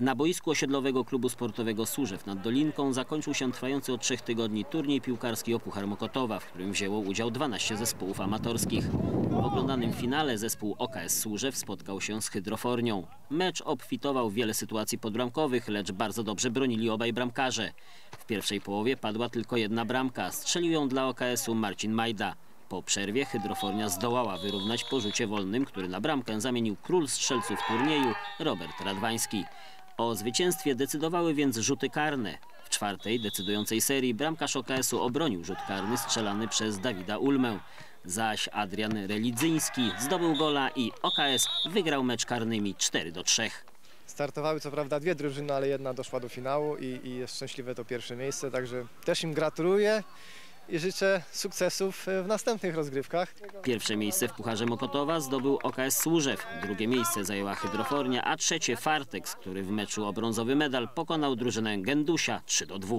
Na boisku osiedlowego klubu sportowego Służew nad Dolinką zakończył się trwający od trzech tygodni turniej piłkarski o Puchar Mokotowa, w którym wzięło udział 12 zespołów amatorskich. W oglądanym finale zespół OKS Służew spotkał się z Hydrofornią. Mecz obfitował w wiele sytuacji podbramkowych, lecz bardzo dobrze bronili obaj bramkarze. W pierwszej połowie padła tylko jedna bramka. Strzelił ją dla OKS-u Marcin Majda. Po przerwie Hydrofornia zdołała wyrównać po rzucie wolnym, który na bramkę zamienił król strzelców turnieju Robert Radwański. O zwycięstwie decydowały więc rzuty karne. W czwartej decydującej serii bramkarz OKS-u obronił rzut karny strzelany przez Dawida Ulmę. Zaś Adrian Relidzyński zdobył gola i OKS wygrał mecz karnymi 4 do 3. Startowały co prawda dwie drużyny, ale jedna doszła do finału i, i jest szczęśliwe to pierwsze miejsce, także też im gratuluję i życzę sukcesów w następnych rozgrywkach. Pierwsze miejsce w Pucharze Mokotowa zdobył OKS Służew, drugie miejsce zajęła Hydrofornia, a trzecie Fartex, który w meczu o brązowy medal pokonał drużynę Gendusia 3 do 2.